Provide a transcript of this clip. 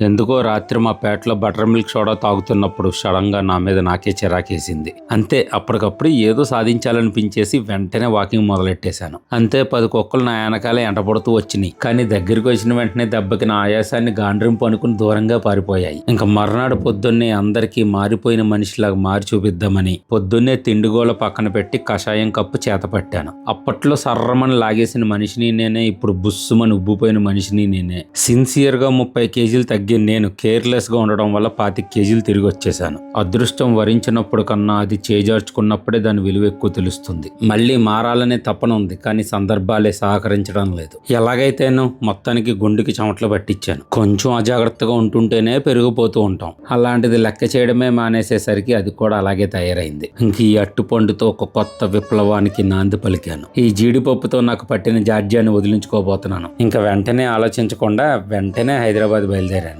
ఎందుకో రాత్రి మా పేటలో బటర్ మిల్క్ సోడా తాగుతున్నప్పుడు సడన్గా నా మీద నాకే చిరాకేసింది. అంతే అప్పటికప్పుడు ఏదో సాధించాలనిపించేసి వెంటనే వాకింగ్ మొదలెట్టేశాను. అంతే పది కుక్కలు నా వెనకాలే ఎంటపడుతూ వచ్చినాయి. కానీ దగ్గరికి వచ్చిన వెంటనే దెబ్బకి నా ఆయాసాన్ని గాండ్రింపు అనుకుని దూరంగా పారిపోయాయి. ఇంకా మర్నాడు పొద్దున్నే అందరికీ మారిపోయిన మనిషిలాగా మారి చూపిద్దామని పొద్దున్నే తిండిగోల పక్కన పెట్టి కషాయం కప్పు చేతపట్టాను అప్పట్లో సర్రమని లాగేసిన మనిషిని నేనే ఇప్పుడు బుస్సుమని ఉబ్బిపోయిన మనిషిని నేనే. సిన్సియర్గా ముప్పై కేజీలు తగ్గి నేను కేర్లెస్గా ఉండడం వల్ల పాతి కేజీలు తిరిగి వచ్చేసాను అదృష్టం వరించినప్పుడు కన్నా అది చేజార్చుకున్నప్పుడే దాని విలువ ఎక్కువ తెలుస్తుంది. మళ్ళీ మారాలనే తపన ఉంది కానీ సందర్భాలే సహకరించడం లేదు. ఎలాగైతేనో మొత్తానికి గుండెకి చెమట్లు పట్టించాను. కొంచెం అజాగ్రత్తగా ఉంటుంటేనే పెరిగిపోతూ ఉంటాం. అలాంటిది లెక్క చేయడమే మానేసేసరికి అది కూడా అలాగే తయారైంది. ఇంక ఈ అట్టుపండుతో ఒక కొత్త విప్లవానికి నాంది పలికాను. ఈ జీడిపప్పుతో నాకు పట్టిన జాడ్యాన్ని వదిలించుకోబోతున్నాను. ఇంకా వెంటనే ఆలోచించకుండా వెంటనే హైదరాబాద్ బయలుదేరాను.